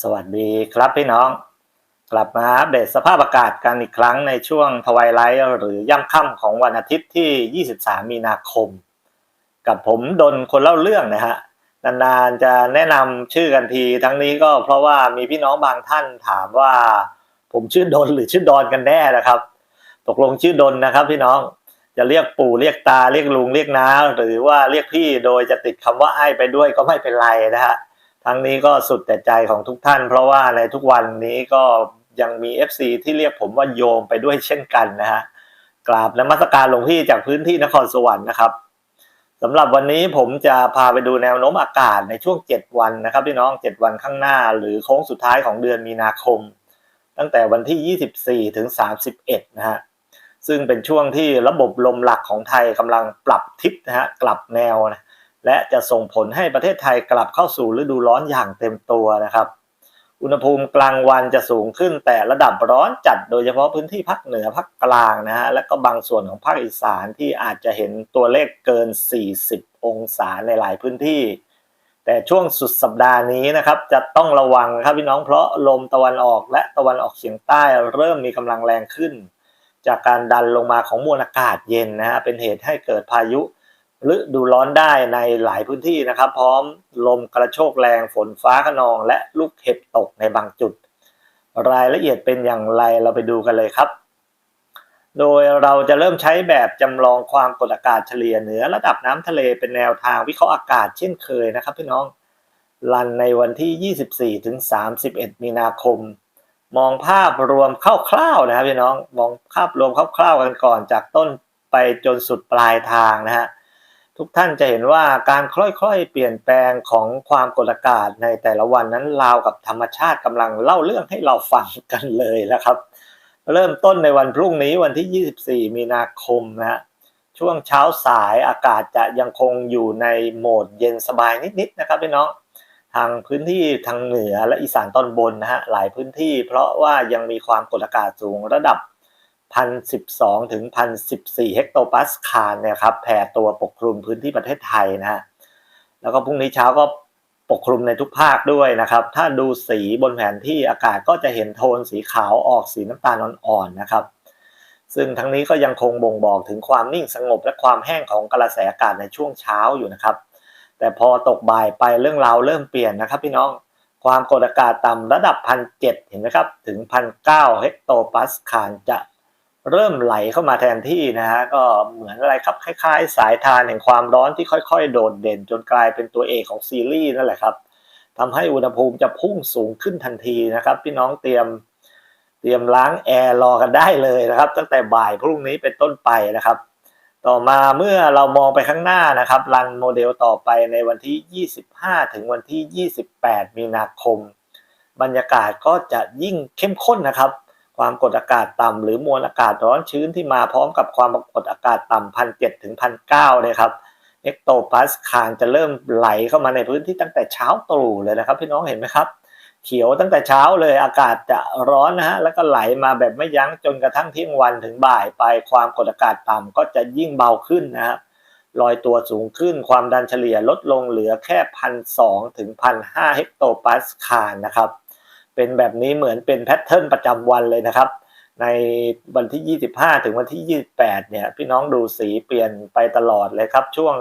สวัสดีครับพี่น้อง กลับมาอัปเดตสภาพอากาศกันอีกครั้งในช่วงทวายไลท์หรือย่ำค่ำของวันอาทิตย์ที่ 23 มีนาคม กับผมดนคนเล่าเรื่องนะฮะนานๆจะแนะนำชื่อกันทีทั้งนี้ก็เพราะว่ามีพี่น้องบางท่านถามว่า ผมชื่อดนหรือชื่อดอนกันแน่นะครับ ตกลงชื่อดนนะครับพี่น้องจะเรียกปู่เรียกตาเรียกลุงเรียกน้าหรือว่าเรียกพี่โดยจะติดคำว่าไอ้ไปด้วยก็ไม่เป็นไรนะฮะ ทั้งนี้ก็สุดแต่ใจของทุกท่าน เพราะว่าในทุกวันนี้ก็ยังมี FC ที่เรียกผมว่าโยมไปด้วยเช่นกันนะฮะกราบนมัสการหลวงพี่จากพื้นที่นครสวรรค์นะครับสำหรับวันนี้ผมจะพาไปดูแนวโน้มอากาศในช่วง 7 วันนะครับพี่น้อง 7 วันข้างหน้า หรือโค้งสุดท้ายของเดือนมีนาคม ตั้งแต่วันที่ 24 ถึง 31 นะฮะซึ่งเป็นช่วงที่ระบบลมหลักของไทยกำลังปรับทิศนะฮะกลับแนวนะ และจะส่งผลให้ประเทศไทยกลับเข้าสู่ฤดูร้อนอย่างเต็มตัวนะครับ อุณหภูมิกลางวันจะสูงขึ้นแต่ระดับร้อนจัดโดยเฉพาะพื้นที่ภาคเหนือภาคกลางนะฮะและก็บางส่วนของภาคอีสานที่อาจจะเห็นตัวเลขเกิน 40 องศาในหลายพื้นที่ แต่ช่วงสุดสัปดาห์นี้นะครับจะต้องระวังครับพี่น้องเพราะลมตะวันออกและตะวันออกเฉียงใต้เริ่มมีกำลังแรงขึ้น จากการดันลงมาของมวลอากาศเย็นนะฮะเป็นเหตุให้เกิดพายุ ฤดูร้อนได้ในหลายพื้นที่นะครับ พร้อมลมกระโชกแรงฝนฟ้าขนอง และลูกเห็บตกในบางจุด รายละเอียดเป็นอย่างไรเราไปดูกันเลยครับ โดยเราจะเริ่มใช้แบบจำลองความกดอากาศเฉลี่ยเหนือระดับน้ำทะเลเป็นแนวทางวิเคราะห์อากาศเช่นเคยนะครับพี่น้องรันในวันที่ 24ถึง31 มีนาคม มองภาพรวมคร่าวๆนะครับพี่น้อง มองภาพรวมคร่าวๆกันก่อนจากต้นไปจนสุดปลายทางนะฮะ ทุกท่านจะเห็นว่าการค่อยๆ เปลี่ยนแปลงของความกดอากาศในแต่ละวันนั้นราวกับธรรมชาติกำลังเล่าเรื่องให้เราฟังกันเลยนะครับ เริ่มต้นในวันพรุ่งนี้วันที่ 24 มีนาคมนะฮะช่วงเช้าสายอากาศจะยังคงอยู่ในโหมดเย็นสบายนิดๆนะครับพี่น้องทางพื้นที่ทางเหนือและอีสานตอนบนนะฮะหลายพื้นที่ เพราะว่ายังมีความกดอากาศสูงระดับ 1,012 ถึง 1,014 เฮกโตปาสคาลเนี่ยครับแผ่ตัวปกคลุมพื้นที่ประเทศไทยนะฮะแล้วก็พรุ่งนี้เช้าก็ปกคลุมในทุกภาคด้วยนะครับ ถ้าดูสีบนแผนที่อากาศก็จะเห็นโทนสีขาวออกสีน้ำตาลอ่อนๆนะครับ ซึ่งทั้งนี้ก็ยังคงบ่งบอกถึงความนิ่งสงบและความแห้งของกระแสอากาศในช่วงเช้าอยู่นะครับ แต่พอตกบ่ายไปเรื่องราวเริ่มเปลี่ยนนะครับพี่น้องความกดอากาศต่ำระดับพันเเห็นไหมครับ ถึงพันเเฮกโตปาสคาลจะ เริ่มไหลเข้ามาแทนที่นะฮะก็เหมือนอะไรครับคล้ายๆ สายทานแห่งความร้อนที่ค่อยๆ โดดเด่น จนกลายเป็นตัวเอกของซีรีส์นั่นแหละครับทำให้อุณหภูมิจะพุ่งสูงขึ้นทันทีนะครับ พี่น้องเตรียมเตรียมล้างแอร์รอกันได้เลยนะครับ ตั้งแต่บ่ายพรุ่งนี้เป็นต้นไปนะครับ ต่อมาเมื่อเรามองไปข้างหน้านะครับรันโมเดลต่อไปในวันที่ 25 ถึงวันที่ 28 มีนาคม บรรยากาศก็จะยิ่งเข้มข้นนะครับ ความกดอากาศต่ำหรือมวลอากาศร้อนชื้นที่มาพร้อมกับความกดอากาศต่ำพันเจ็ดถึงพันเก้าเนี่ยครับเอ็กโตพาสคารจะเริ่มไหลเข้ามาในพื้นที่ตั้งแต่เช้าตรู่เลยนะครับ พี่น้องเห็นไหมครับ เขียวตั้งแต่เช้าเลยอากาศจะร้อนนะฮะแล้วก็ไหลมาแบบไม่ยั้งจนกระทั่งเที่ยงวันถึงบ่ายไปความกดอากาศต่ำก็จะยิ่งเบาขึ้นนะครับลอยตัวสูงขึ้นความดันเฉลี่ยลดลงเหลือแค่พันสองถึงพันห้าเฮกโตปาสคาลนะครับ เป็นแบบนี้เหมือนเป็นแพทเทิร์นประจำวันเลยนะครับ ในวันที่ 25 ถึงวันที่ 28 เนี่ย พี่น้องดูสีเปลี่ยนไปตลอดเลยครับ ช่วง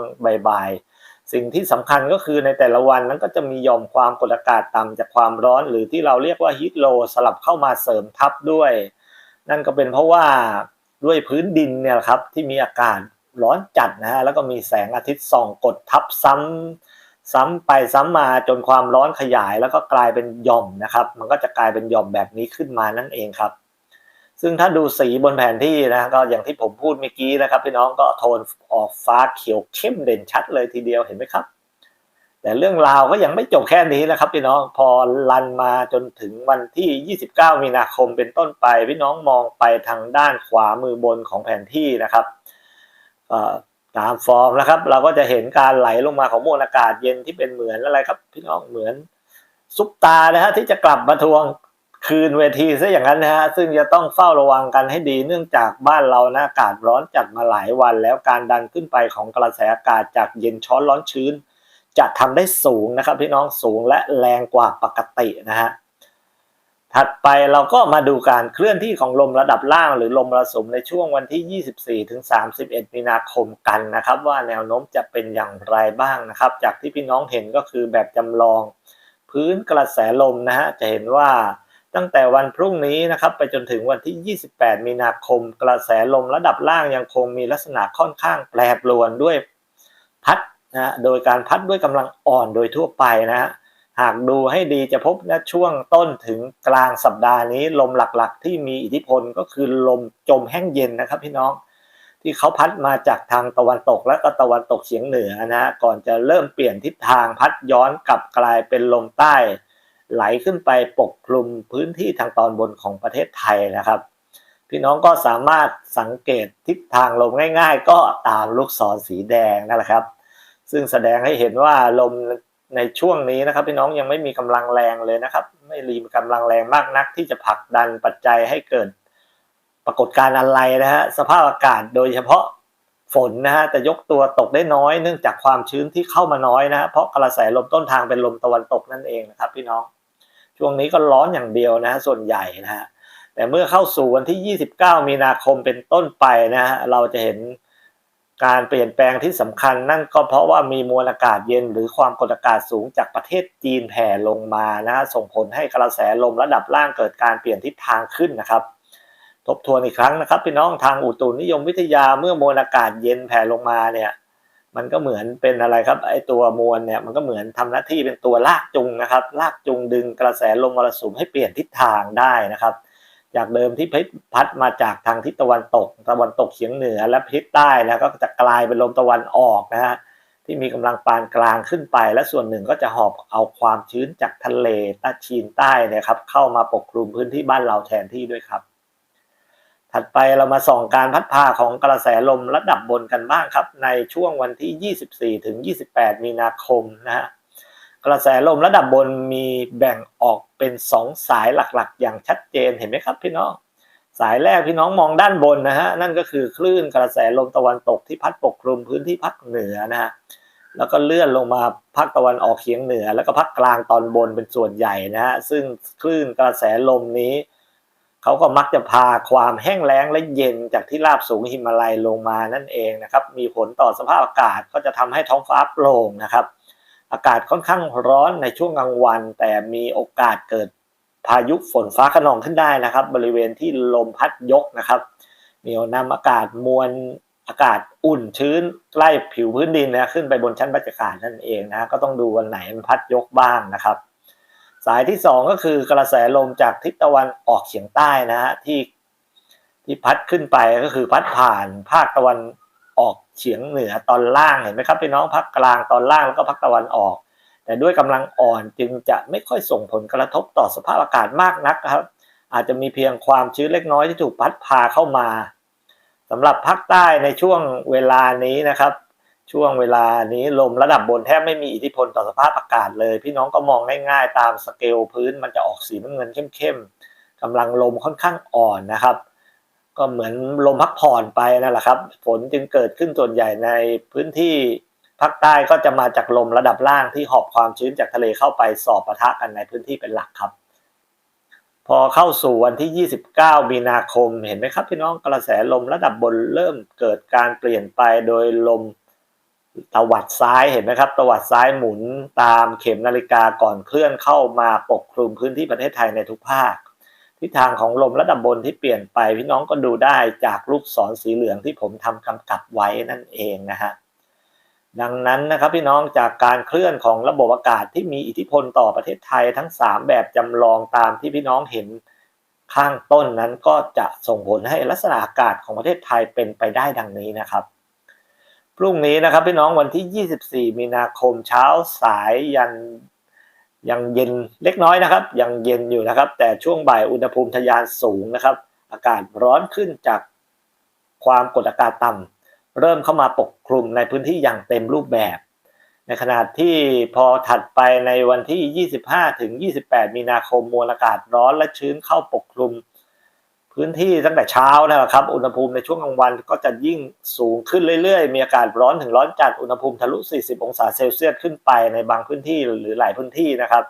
บ่ายๆ สิ่งที่สำคัญก็คือในแต่ละวันนั้นก็จะมียอมความกดอากาศต่ำจากความร้อน หรือที่เราเรียกว่าฮีทโลสลับเข้ามาเสริมทับด้วย นั่นก็เป็นเพราะว่าด้วยพื้นดินเนี่ยครับที่มีอากาศร้อนจัดนะฮะแล้วก็มีแสงอาทิตย์ส่องกดทับซ้ำ ซ้ำไปซ้ำมาจนความร้อนขยายแล้วก็กลายเป็นหย่อมนะครับ มันก็จะกลายเป็นหย่อมแบบนี้ขึ้นมานั่นเองครับ ซึ่งถ้าดูสีบนแผนที่นะก็อย่างที่ผมพูดเมื่อกี้นะครับ พี่น้องก็โทนออกฟ้าเขียวเข้มเด่นชัดเลยทีเดียวเห็นไหมครับ แต่เรื่องราวก็ยังไม่จบแค่นี้นะครับ พี่น้องพอลันมาจนถึงวันที่ 29 มีนาคมเป็นต้นไป พี่น้องมองไปทางด้านขวามือบนของแผนที่นะครับ ตามฟอร์มนะครับ เราก็จะเห็นการไหลลงมาของมวลอากาศเย็นที่เป็นเหมือนอะไรครับพี่น้องเหมือนซุปตานะฮะที่จะกลับมาทวงคืนเวทีซะอย่างนั้นนะฮะซึ่งจะต้องเฝ้าระวังกันให้ดีเนื่องจากบ้านเรานะอากาศร้อนจัดมาหลายวัน แล้วการดันขึ้นไปของกระแสอากาศจากเย็นช้อนร้อนชื้น จะทำได้สูงนะครับพี่น้องสูงและแรงกว่าปกตินะฮะ ถัดไปเราก็มาดูการเคลื่อนที่ของลมระดับล่างหรือลมมรสุมในช่วงวันที่ 24 ถึง 31 มีนาคมกันนะครับ ว่าแนวโน้มจะเป็นอย่างไรบ้างนะครับ จากที่พี่น้องเห็นก็คือแบบจำลอง พื้นกระแสลมนะฮะจะเห็นว่าตั้งแต่วันพรุ่งนี้นะครับไปจนถึงวันที่ 28 มีนาคม กระแสลมระดับล่างยังคงมีลักษณะค่อนข้างแปรปรวนด้วยพัดนะฮะโดยการพัดด้วยกำลังอ่อนโดยทั่วไปนะฮะ หากดูให้ดีจะพบนะช่วงต้นถึงกลางสัปดาห์นี้ ลมหลักๆ ที่มีอิทธิพลก็คือลมจมแห้งเย็นนะครับพี่น้อง ที่เขาพัดมาจากทางตะวันตกและก็ตะวันตกเฉียงเหนือนะฮะก่อนจะเริ่มเปลี่ยนทิศทางพัดย้อนกลับกลายเป็นลมใต้ ไหลขึ้นไปปกคลุมพื้นที่ทางตอนบนของประเทศไทยนะครับ พี่น้องก็สามารถสังเกตทิศทางลมง่าย ๆ ก็ตามลูกศรสีแดงนั่นแหละครับ ซึ่งแสดงให้เห็นว่าลม ในช่วงนี้นะครับพี่น้องยังไม่มีกำลังแรงเลยนะครับ ไม่รีมีกำลังแรงมากนัก ที่จะผลักดันปัจจัยให้เกิดปรากฏการณ์อะไรนะฮะสภาพอากาศโดยเฉพาะฝนนะฮะจะยกตัวตกได้น้อยเนื่องจากความชื้นที่เข้ามาน้อยนะฮะเพราะกระแสลมต้นทางเป็นลมตะวันตกนั่นเองนะครับ พี่น้องช่วงนี้ก็ร้อนอย่างเดียวนะฮะส่วนใหญ่นะฮะแต่เมื่อเข้าสู่วันที่ 29 มีนาคมเป็นต้นไปนะฮะเราจะเห็น การเปลี่ยนแปลงที่สำคัญนั่นก็เพราะว่ามีมวลอากาศเย็นหรือความกดอากาศสูงจากประเทศจีนแผ่ลงมานะฮะส่งผลให้กระแสลมระดับล่างเกิดการเปลี่ยนทิศทางขึ้นนะครับ ทบทวนอีกครั้งนะครับพี่น้องทางอุตุนิยมวิทยาเมื่อมวลอากาศเย็นแผ่ลงมาเนี่ยมันก็เหมือนเป็นอะไรครับไอตัวมวลเนี่ยมันก็เหมือนทำหน้าที่เป็นตัวลากจูงนะครับลากจูงดึงกระแสลมมรสุมให้เปลี่ยนทิศทางได้นะครับ จากเดิมที่พัดมาจากทางทิศตะวันตก ตะวันตกเฉียงเหนือและทิศใต้แล้วก็จะกลายเป็นลมตะวันออกนะฮะที่มีกำลังปานกลางขึ้นไป และส่วนหนึ่งก็จะหอบเอาความชื้นจากทะเลต้จีนใต้นะครับเข้ามาปกคลุมพื้นที่บ้านเราแทนที่ด้วยครับ ถัดไปเรามาส่องการพัดพาของกระแสลมระดับบนกันบ้างครับ ในช่วงวันที่ 24ถึง28 มีนาคมนะฮะ กระแสลมระดับบนมีแบ่งออกเป็น 2 สายหลักๆ อย่างชัดเจนเห็นไหมครับพี่น้อง สายแรกพี่น้องมองด้านบนนะฮะนั่นก็คือคลื่นกระแสลมตะวันตกที่พัดปกคลุมพื้นที่ภาคเหนือนะฮะแล้วก็เลื่อนลงมาภาคตะวันออกเฉียงเหนือ แล้วก็ภาคกลางตอนบนเป็นส่วนใหญ่นะฮะซึ่งคลื่นกระแสลมนี้เขาก็มักจะพาความแห้งแล้งและเย็นจากที่ราบสูงหิมาลัยลงมานั่นเองนะครับมีผลต่อสภาพอากาศก็จะทำให้ท้องฟ้าโปร่งนะครับ อากาศค่อนข้างร้อนในช่วงกลางวัน แต่มีโอกาสเกิดพายุฝนฟ้าขนองขึ้นได้นะครับ บริเวณที่ลมพัดยกนะครับมีนำอากาศมวลอากาศอุ่นชื้นใกล้ผิวพื้นดินนะขึ้นไปบนชั้นบรรยากาศนั่นเองนะก็ต้องดูวันไหนมันพัดยกบ้างนะครับ สายที่สองก็คือกระแสลมจากทิศตะวันออกเฉียงใต้นะฮะที่ที่พัดขึ้นไปก็คือพัดผ่านภาคตะวัน เฉียงเหนือตอนล่างเห็นไหมครับพี่น้องภาคกลางตอนล่างแล้วก็ภาคตะวันออก แต่ด้วยกำลังอ่อนจึงจะไม่ค่อยส่งผลกระทบต่อสภาพอากาศมากนักครับ อาจจะมีเพียงความชื้นเล็กน้อยที่ถูกพัดพาเข้ามาสำหรับภาคใต้ในช่วงเวลานี้นะครับ ช่วงเวลานี้ลมระดับบนแทบไม่มีอิทธิพลต่อสภาพอากาศเลย พี่น้องก็มองง่ายๆตามสเกลพื้นมันจะออกสีน้ำเงินเข้มๆกำลังลมค่อนข้างอ่อนนะครับ ก็เหมือนลมพักผ่อนไปนั่นแหละครับ ฝนจึงเกิดขึ้นส่วนใหญ่ในพื้นที่ภาคใต้ก็จะมาจากลมระดับล่างที่หอบความชื้นจากทะเลเข้าไปสอบปะทะกันในพื้นที่เป็นหลักครับ พอเข้าสู่วันที่ 29 มีนาคมเห็นไหมครับพี่น้องกระแสลมระดับบนเริ่มเกิดการเปลี่ยนไปโดยลมตะวัดซ้ายเห็นไหมครับตะวัดซ้ายหมุนตามเข็มนาฬิกาก่อนเคลื่อนเข้ามาปกคลุมพื้นที่ประเทศไทยในทุกภาค ทิศทางของลมระดับบนที่เปลี่ยนไปพี่น้องก็ดูได้จากลูกศรสีเหลืองที่ผมทำกำกับไว้นั่นเองนะฮะดังนั้นนะครับพี่น้องจากการเคลื่อนของระบบอากาศที่มีอิทธิพลต่อประเทศไทยทั้ง 3 แบบจำลองตามที่พี่น้องเห็นข้างต้นนั้นก็จะส่งผลให้ลักษณะอากาศของประเทศไทยเป็นไปได้ดังนี้นะครับ พรุ่งนี้นะครับพี่น้องวันที่ 24 มีนาคมเช้าสายยัน ยังเย็นเล็กน้อยนะครับ ยังเย็นอยู่นะครับ แต่ช่วงบ่ายอุณหภูมิทะยานสูงนะครับ อากาศร้อนขึ้นจากความกดอากาศต่ำเริ่มเข้ามาปกคลุมในพื้นที่อย่างเต็มรูปแบบ ในขณะที่พอถัดไปในวันที่ 25 ถึง 28 มีนาคมมวลอากาศร้อนและชื้นเข้าปกคลุม พื้นที่ตั้งแต่เช้านะครับ อุณหภูมิในช่วงกลางวันก็จะยิ่งสูงขึ้นเรื่อยๆ มีอากาศร้อนถึงร้อนจัด อุณหภูมิทะลุ 40 องศาเซลเซียสขึ้นไปในบางพื้นที่หรือหลายพื้นที่นะครับ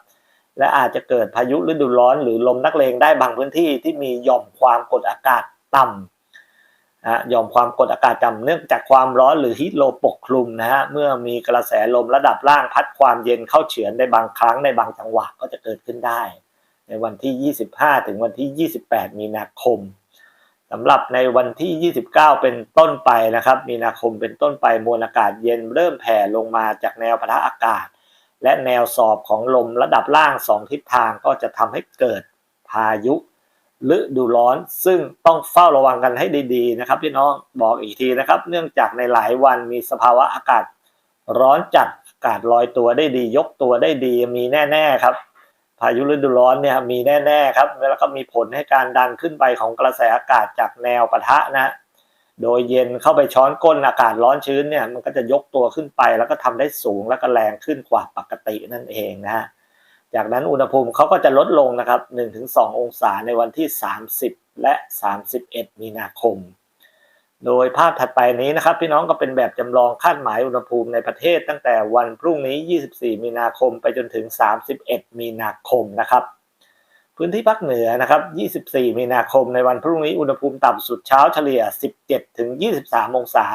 และอาจจะเกิดพายุฤดูร้อนหรือลมนักเลงได้บางพื้นที่ที่มีหย่อมความกดอากาศต่ำนะหย่อมความกดอากาศต่ำเนื่องจากความร้อนหรือฮีทโลปกคลุมนะฮะ เมื่อมีกระแสลมระดับล่างพัดความเย็นเข้าเฉือนในบางครั้งในบางจังหวะก็จะเกิดขึ้นได้ ในวันที่ 25 ถึงวันที่ 28 มีนาคมสำหรับในวันที่ 29 เป็นต้นไปนะครับ มีนาคมเป็นต้นไปมวลอากาศเย็นเริ่มแผ่ลงมาจากแนวปะทะอากาศ และแนวสอบของลมระดับล่างสองทิศทางก็จะทำให้เกิดพายุฤดูร้อนซึ่งต้องเฝ้าระวังกันให้ดีๆนะครับพี่น้องบอกอีกทีนะครับ เนื่องจากในหลายวันมีสภาวะอากาศร้อนจัดอากาศลอยตัวได้ดี ยกตัวได้ดีมีแน่ ๆ ครับ พายุฤดูร้อนเนี่ยมีแน่ ๆ ครับแล้วก็มีผลให้การดันขึ้นไปของกระแสอากาศจากแนวปะทะนะ โดยเย็นเข้าไปช้อนก้นอากาศร้อนชื้นเนี่ยมันก็จะยกตัวขึ้นไป แล้วก็ทำได้สูงแล้วก็แรงขึ้นกว่าปกตินั่นเองนะฮะจากนั้นอุณหภูมิเขาก็จะลดลงนะครับ 1-2 องศาในวันที่ 30 และ 31 มีนาคม โดยภาพถัดไปนี้นะครับ พี่น้องก็เป็นแบบจำลองคาดหมายอุณหภูมิในประเทศตั้งแต่วันพรุ่งนี้ 24 มีนาคมไปจนถึง 31 มีนาคมนะครับ พื้นที่ภาคเหนือนะครับ 24 มีนาคมในวันพรุ่งนี้อุณหภูมิต่ำสุดเช้าเฉลี่ย 17ถึง23 องศา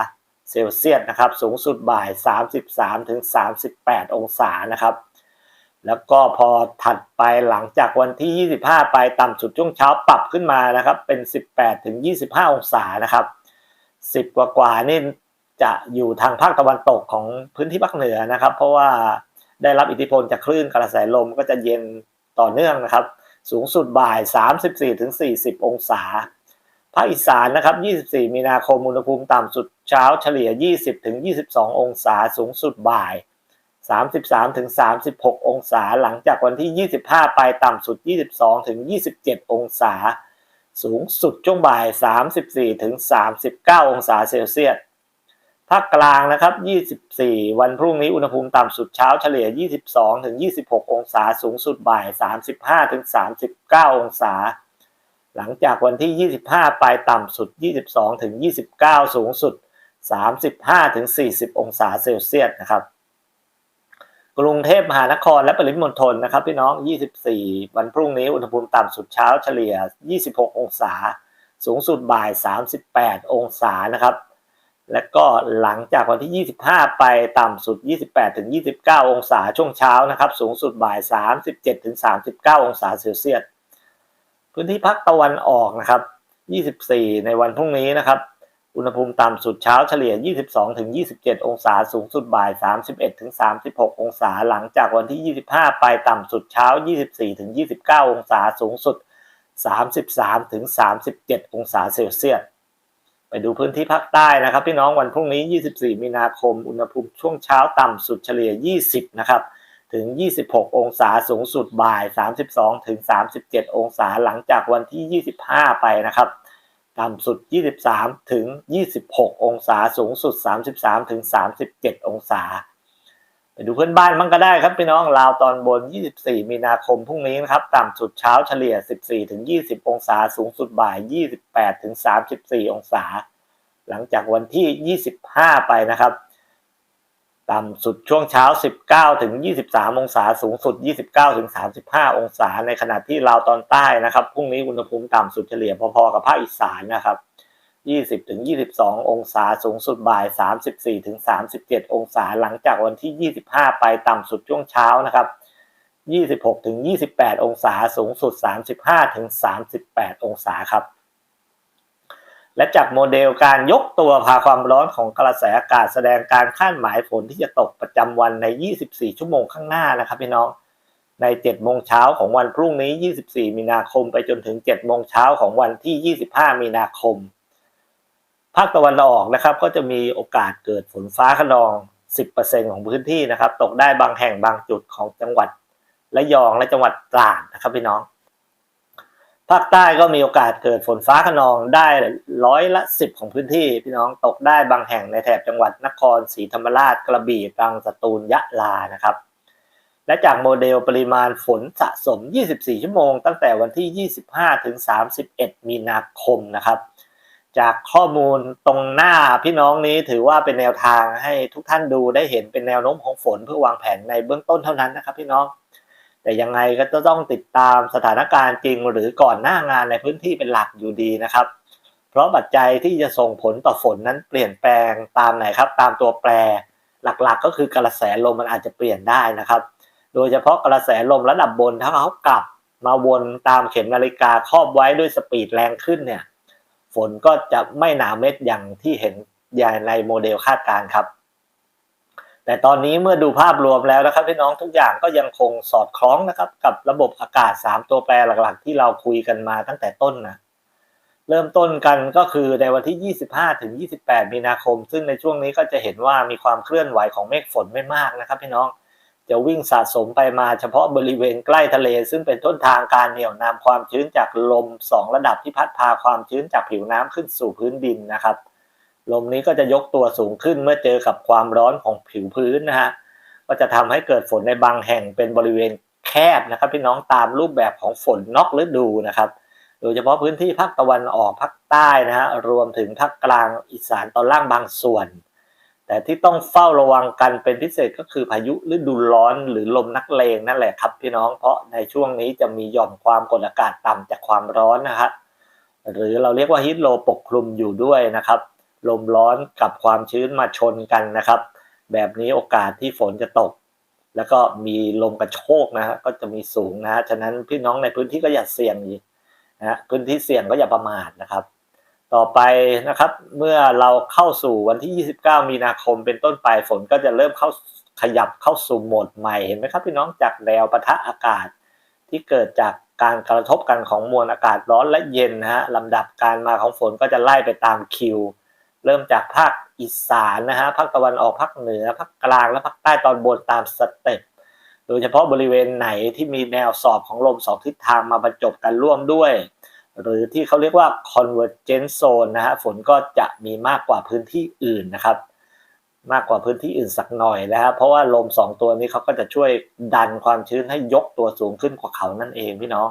เซลเซียสนะครับ สูงสุดบ่าย 33ถึง38 องศานะครับแล้วก็พอถัดไปหลังจากวันที่ 25 ไปต่ำสุดช่วงเช้าปรับขึ้นมานะครับ เป็น 18ถึง25 องศานะครับ 10กว่ากว่านี่จะอยู่ทางภาคตะวันตกของพื้นที่ภาคเหนือนะครับ เพราะว่าได้รับอิทธิพลจากคลื่นกระแสลมก็จะเย็นต่อเนื่องนะครับ สูงสุดบ่าย 34-40 องศา ภาคอีสานนะครับ 24 มีนาคมอุณหภูมิต่ำสุดเช้าเฉลี่ย 20-22 องศา สูงสุดบ่าย 33-36 องศา หลังจากวันที่ 25 ไปต่ำสุด 22-27 องศา สูงสุดช่วงบ่าย 34-39 องศาเซลเซียส ภาคกลางนะครับ 24 วันพรุ่งนี้อุณหภูมิต่ำสุดเช้าเฉลี่ย 22ถึง26 องศา สูงสุดบ่าย 35ถึง39 องศา หลังจากวันที่ 25 ไปต่ำสุด 22ถึง29 สูงสุด 35ถึง40 องศาเซลเซียสนะครับ กรุงเทพมหานครและปริมณฑลนะครับพี่น้อง 24 วันพรุ่งนี้อุณหภูมิต่ำสุดเช้าเฉลี่ย 26 องศา สูงสุดบ่าย 38 องศานะครับ และก็หลังจากวันที่ 25 ไปต่ำสุด 28 ถึง 29 องศาช่วงเช้านะครับ สูงสุดบ่าย 37 ถึง 39 องศาเซลเซียส พื้นที่ภาคตะวันออกนะครับ 24 ในวันพรุ่งนี้นะครับ อุณหภูมิต่ำสุดเช้าเฉลี่ย 22-27 องศา สูงสุดบ่าย 31-36 องศา หลังจากวันที่ 25 ไปต่ำสุดเช้า 24-29 องศา สูงสุด 33-37 องศาเซลเซียส ไปดูพื้นที่ภาคใต้นะครับพี่น้องวันพรุ่งนี้ 24 มีนาคม อุณหภูมิช่วงเช้าต่ำสุดเฉลี่ย 20 นะครับ ถึง 26 องศา สูงสุดบ่าย 32-37 องศา หลังจากวันที่ 25 ไปนะครับ ต่ำสุด 23 ถึง 26 องศา สูงสุด 33 ถึง 37 องศา ไปดูเพื่อนบ้านมั่งก็ได้ครับพี่น้องลาวตอนบน 24 มีนาคมพรุ่งนี้นะครับ ต่ำสุดเช้าเฉลี่ย 14 ถึง 20 องศา สูงสุดบ่าย 28 ถึง 34 องศา หลังจากวันที่ 25 ไปนะครับ ต่ำสุดช่วงเช้า 19 ถึง 23 องศา สูงสุด 29 ถึง 35 องศา ในขณะที่ลาวตอนใต้นะครับ พรุ่งนี้อุณหภูมิต่ำสุดเฉลี่ยพอๆกับภาคอีสานนะครับ 20 ถึง 22 องศา สูงสุดบ่าย 34 ถึง 37 องศา หลังจากวันที่ 25 ไปต่ำสุดช่วงเช้านะครับ 26 ถึง 28 องศา สูงสุด 35 ถึง 38 องศาครับ และจากโมเดลการยกตัวพาความร้อนของกระแสอากาศแสดงการคาดหมายฝนที่จะตกประจำวันใน 24 ชั่วโมงข้างหน้านะครับพี่น้อง ใน 7 โมงเช้าของวันพรุ่งนี้ 24 มีนาคมไปจนถึง 7 โมงเช้าของวันที่ 25 มีนาคม ภาคตะวันออกนะครับก็จะมีโอกาสเกิดฝนฟ้าคะนอง 10%ของพื้นที่นะครับ ตกได้บางแห่งบางจุดของจังหวัดระยองและจังหวัดตราดนะครับพี่น้อง ภาคใต้ก็มีโอกาสเกิดฝนฟ้าคะนองได้ร้อยละสิบของพื้นที่ พี่น้องตกได้บางแห่งในแถบจังหวัดนครศรีธรรมราชกระบี่ตรังสตูลยะลานะครับ และจากโมเดลปริมาณฝนสะสม 24 ชั่วโมง ตั้งแต่วันที่ 25 ถึง 31 มีนาคมนะครับ จากข้อมูลตรงหน้าพี่น้องนี้ถือว่าเป็นแนวทางให้ทุกท่านดูได้เห็นเป็นแนวโน้มของฝนเพื่อวางแผนในเบื้องต้นเท่านั้นนะครับพี่น้อง แต่ยังไงก็จะต้องติดตามสถานการณ์จริงหรือก่อนหน้างานในพื้นที่เป็นหลักอยู่ดีนะครับ เพราะปัจจัยที่จะส่งผลต่อฝนนั้นเปลี่ยนแปลงตามไหนครับ ตามตัวแปรหลักๆ ก็คือกระแสลมมันอาจจะเปลี่ยนได้นะครับ โดยเฉพาะกระแสลมระดับบนถ้าเขากลับมาวนตามเข็มนาฬิกาครอบไว้ด้วยสปีดแรงขึ้นเนี่ย ฝนก็จะไม่หนาเม็ดอย่างที่เห็นอย่างในโมเดลคาดการณ์ครับ แต่ตอนนี้เมื่อดูภาพรวมแล้วนะครับพี่น้องทุกอย่างก็ยังคงสอดคล้องนะครับ กับระบบอากาศ 3 ตัวแปรหลักๆ ที่เราคุยกันมาตั้งแต่ต้นนะเริ่มต้นกันก็คือในวันที่ 25 ถึง 28 มีนาคม ซึ่งในช่วงนี้ก็จะเห็นว่ามีความเคลื่อนไหวของเมฆฝนไม่มากนะครับพี่น้องจะวิ่งสะสมไปมาเฉพาะบริเวณใกล้ทะเล ซึ่งเป็นต้นทางการเหนี่ยวนำความชื้นจากลม 2 ระดับที่พัดพาความชื้นจากผิวน้ำขึ้นสู่พื้นดินนะครับ ลมนี้ก็จะยกตัวสูงขึ้นเมื่อเจอกับความร้อนของผิวพื้นนะฮะก็จะทำให้เกิดฝนในบางแห่งเป็นบริเวณแคบนะครับพี่น้องตามรูปแบบของฝนนอกฤดูนะครับ โดยเฉพาะพื้นที่ภาคตะวันออกภาคใต้นะฮะรวมถึงภาคกลางอีสานตอนล่างบางส่วน แต่ที่ต้องเฝ้าระวังกันเป็นพิเศษก็คือพายุฤดูร้อนหรือลมนักเลงนั่นแหละครับพี่น้องเพราะในช่วงนี้จะมีหย่อมความกดอากาศต่ำจากความร้อนนะฮะหรือเราเรียกว่าฮิตโลปกคลุมอยู่ด้วยนะครับ ลมร้อนกับความชื้นมาชนกันนะครับ แบบนี้โอกาสที่ฝนจะตก แล้วก็มีลมกระโชกนะฮะก็จะมีสูงนะฮะฉะนั้นพี่น้องในพื้นที่ก็อย่าเสี่ยงอีกนะฮะพื้นที่เสี่ยงก็อย่าประมาทนะครับ ต่อไปนะครับเมื่อเราเข้าสู่วันที่ 29 มีนาคมเป็นต้นไปฝนก็จะเริ่มเข้าขยับเข้าสู่โหมดใหม่เห็นไหมครับพี่น้องจากแนวปะทะอากาศที่เกิดจากการกระทบกันของมวลอากาศร้อนและเย็นนะฮะลำดับการมาของฝนก็จะไล่ไปตามคิว เริ่มจากภาคอีสานนะฮะภาคตะวันออกภาคเหนือภาคกลางและภาคใต้ตอนบนตามสเต็ปโดยเฉพาะบริเวณไหนที่มีแนวสอบของลมสองทิศทางมาบรรจบกันร่วมด้วย หรือที่เขาเรียกว่า convergence zone นะฮะฝนก็จะมีมากกว่าพื้นที่อื่นนะครับ มากกว่าพื้นที่อื่นสักหน่อยนะครับเพราะว่าลมสองตัวนี้เขาก็จะช่วยดันความชื้นให้ยกตัวสูงขึ้นกว่าเขานั่นเองพี่น้อง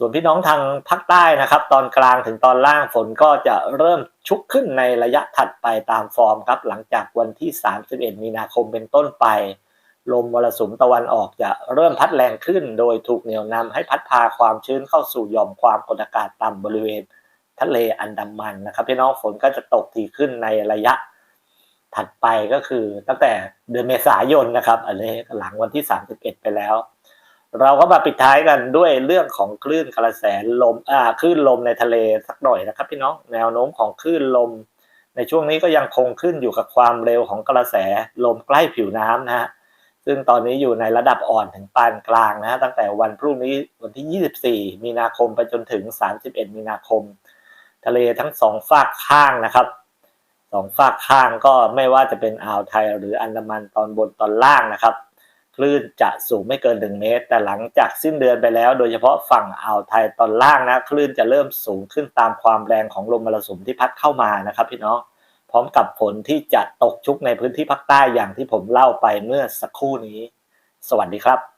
ส่วนพี่น้องทางภาคใต้นะครับ ตอนกลางถึงตอนล่างฝนก็จะเริ่มชุกขึ้นในระยะถัดไปตามฟอร์มครับ หลังจากวันที่ 31 มีนาคมเป็นต้นไป ลมมรสุมตะวันออกจะเริ่มพัดแรงขึ้น โดยถูกเหนี่ยวนำให้พัดพาความชื้นเข้าสู่หย่อมความกดอากาศต่ำบริเวณ ทะเลอันดามันนะครับ พี่น้องฝนก็จะตกทีขึ้นในระยะถัดไปก็คือตั้งแต่เดือนเมษายนนะครับ อันนี้หลังวันที่ 31 ไปแล้ว เราก็มาปิดท้ายกันด้วยเรื่องของคลื่นกระแสลมอ่าคลื่นลมในทะเลสักหน่อยนะครับ พี่น้องแนวโน้มของคลื่นลม ในช่วงนี้ก็ยังคงขึ้นอยู่กับความเร็วของกระแสลมใกล้ผิวน้ำนะฮะซึ่งตอนนี้อยู่ในระดับอ่อนถึงปานกลางนะฮะตั้งแต่วันพรุ่งนี้วันที่ 24 มีนาคมไปจนถึง 31 มีนาคม ทะเลทั้งสองฝากข้างนะครับสองฝากข้างก็ไม่ว่าจะเป็นอ่าวไทยหรืออันดามันตอนบนตอนล่างนะครับ คลื่นจะสูงไม่เกิน 1 เมตร แต่หลังจากสิ้นเดือนไปแล้ว โดยเฉพาะฝั่งอ่าวไทยตอนล่างนะคลื่นจะเริ่มสูงขึ้นตามความแรงของลมมรสุมที่พัดเข้ามานะครับพี่น้องพร้อมกับฝนที่จะตกชุกในพื้นที่ภาคใต้อย่างที่ผมเล่าไปเมื่อสักครู่นี้ สวัสดีครับ